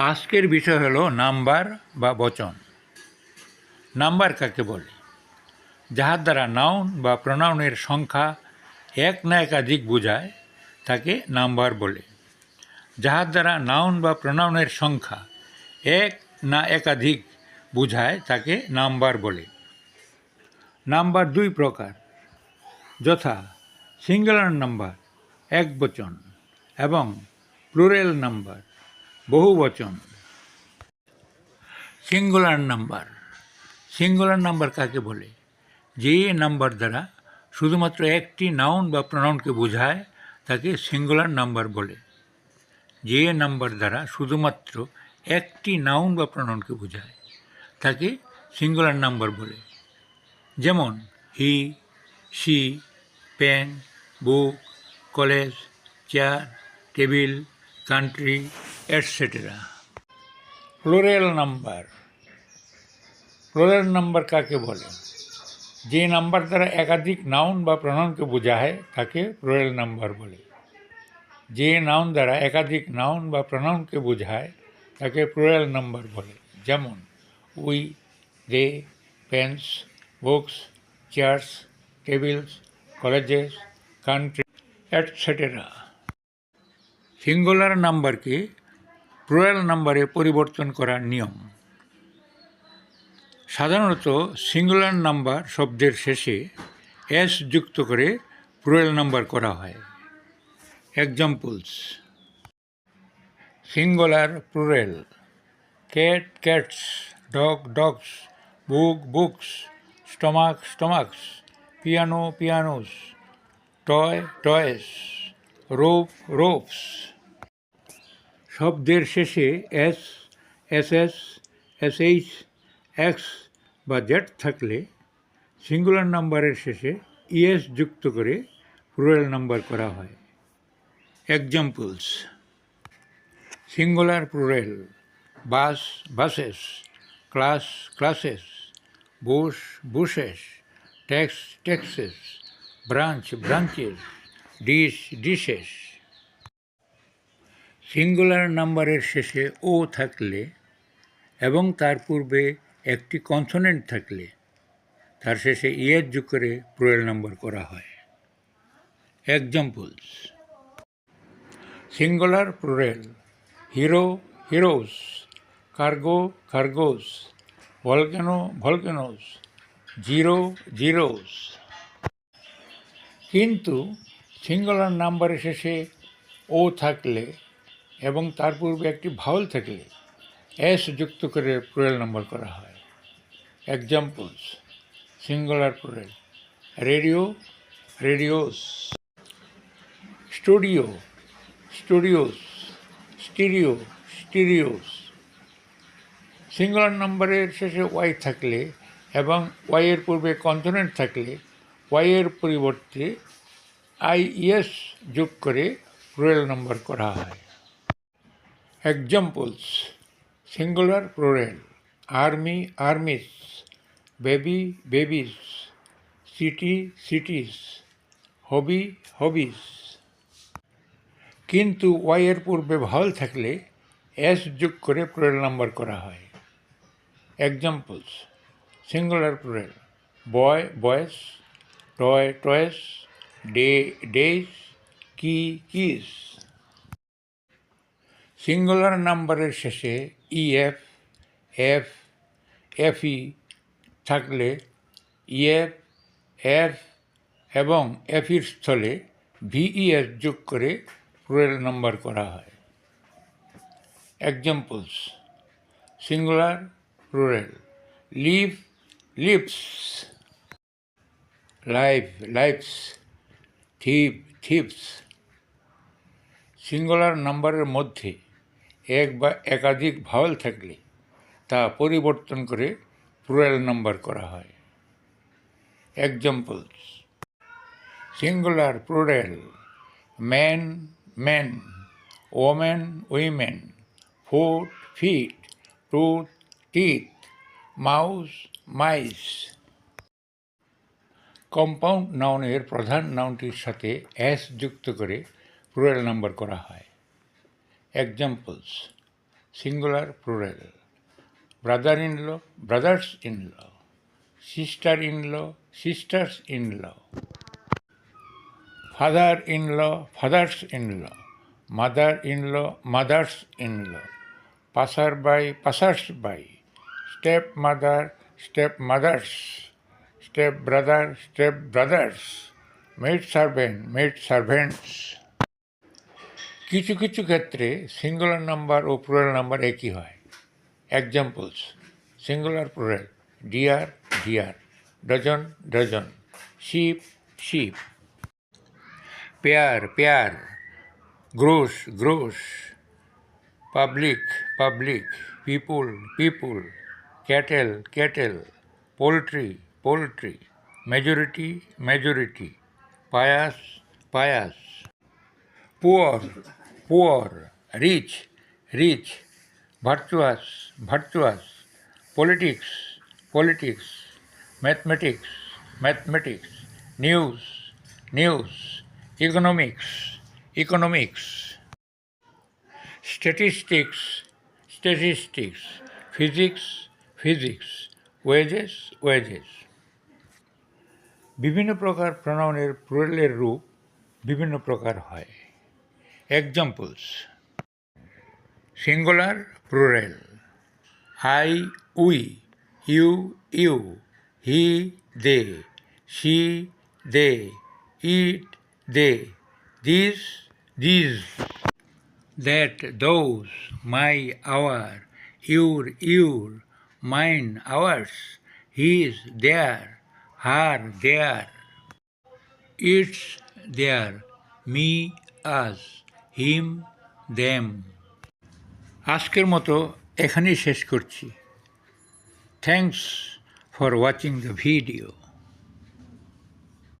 আজকের বিষয় হলো নাম্বার বা বচন। নাম্বার কাকে বলে? যাহার দ্বারা নাউন বা প্রনাউনের সংখ্যা এক না একাধিক বোঝায়, তাকে নাম্বার বলে। যাহার দ্বারা নাউন বা প্রনাউনের সংখ্যা এক না একাধিক বোঝায়, তাকে নাম্বার বলে। নাম্বার দুই প্রকার। যথা সিঙ্গুলার নাম্বার, এক বচন, এবং প্লুরেল নাম্বার। বহু বচন সিঙ্গুলার নাম্বার সিঙ্গুলার নাম্বার কাকে বলে? যে নাম্বার দ্বারা শুধুমাত্র একটি নাউন বা প্রনাউনকে বোঝায়, তাকে সিঙ্গুলার নাম্বার বলে। যে নাম্বার দ্বারা শুধুমাত্র একটি নাউন বা প্রনাউনকে বোঝায়, তাকে সিঙ্গুলার নাম্বার বলে। যেমন he she pen book college chair table country etcetera plural number plural number কাকে বলে যে নাম্বার দ্বারা একাধিক নাউন বা প্রনাউনকে বোঝায় তাকে প্লোরেল নাম্বার বলে যে নাউন দ্বারা একাধিক নাউন বা প্রনাউনকে বোঝায় তাকে প্লোরেল নাম্বার বলে যেমন we they pens books chairs tables colleges country etcetera singular নাম্বারকে plural নাম্বারে পরিবর্তন করার নিয়ম। সাধারণত সিঙ্গুলার নাম্বার শব্দের শেষে এস যুক্ত করে প্লুরাল নাম্বার করা হয়। Examples singular plural cat cats dog dogs book books stomach stomachs piano pianos toy toys rope ropes শব্দের শেষে S S S S H X বা জেড থাকলে সিঙ্গুলার নাম্বারের শেষে ইএস যুক্ত করে প্লুরাল নাম্বার করা হয়। Examples singular plural bus, buses, class, classes bush bushes tax, taxes, branch, branches. Dish, dishes. Singular নাম্বারের শেষে ও থাকলে এবং তার পূর্বে একটি কনসোনেন্ট থাকলে তার শেষে ইয়ের যোগ করে প্লুরাল নাম্বার করা হয়। Examples singular, plural, hero, heroes, cargo, cargoes, volcano, volcanoes, zero, zeroes. কিন্তু সিঙ্গুলার নাম্বারের শেষে ও থাকলে এবং তার পূর্বে একটি ভাওয়াল থাকলে এস যুক্ত করে প্লুরাল নাম্বার করা হয়। Examples singular plural radio radios studio studios stereo stereos singular নাম্বারের শেষে ওয়াই থাকলে এবং ওয়াইয়ের পূর্বে কনসোনেন্ট থাকলে ওয়াইয়ের পরিবর্তে আইএস যোগ করে প্লুরাল নাম্বার করা হয়। Examples singular plural army armies baby babies city cities hobby hobbies কিন্তু ওয়াইয়ের পূর্বে ভাওয়াল থাকলে এস যোগ করে প্লুরাল নাম্বার করা হয়। Examples singular plural boy boys toy toys day, days, key, keys. Singular number শেষে ইএফ এফ এফই থাকলে ইএফ এফ এবং এফির স্থলে ভিইএস যোগ করে প্লুরাল নাম্বার করা হয়। Examples singular plural leaf leaves life lives thief, thieves. Singular নাম্বারের মধ্যে এক বা একাধিক ভাওয়াল থাকলে তা পরিবর্তন করে প্লুরাল নাম্বার করা হয়। Examples singular, plural, man men, woman, women, foot, feet, tooth, teeth, mouse, mice. Compound নাউনের প্রধান নাউনটির সাথে এস যুক্ত করে প্লুরাল নাম্বার করা হয়। Examples singular plural brother in law brothers in law sister in law sisters in law father in law fathers in law mother in law mothers in law passer by passers by stepmother stepmothers stepbrother stepbrothers maidservant maidservants কিছু কিছু ক্ষেত্রে singular number ও plural number একই হয়। Examples singular plural deer deer dozen dozen sheep sheep pair pair gross gross public public people people cattle cattle poultry poultry. Majority majority. Pious pious. Poor poor. Rich rich. Virtuous virtuous. Politics politics. Mathematics mathematics. News news. Economics economics. Statistics statistics. Physics physics. Wages wages. বিভিন্ন প্রকার প্রণয়নের রূপ বিভিন্ন প্রকার হয়। Examples singular plural I we you you he they she they it they this these that, those, my, our, your your, mine, ours, his, their, her, their. Its their me us, him them. আজকের মতো এখানেই শেষ করছি। Thanks for watching the video.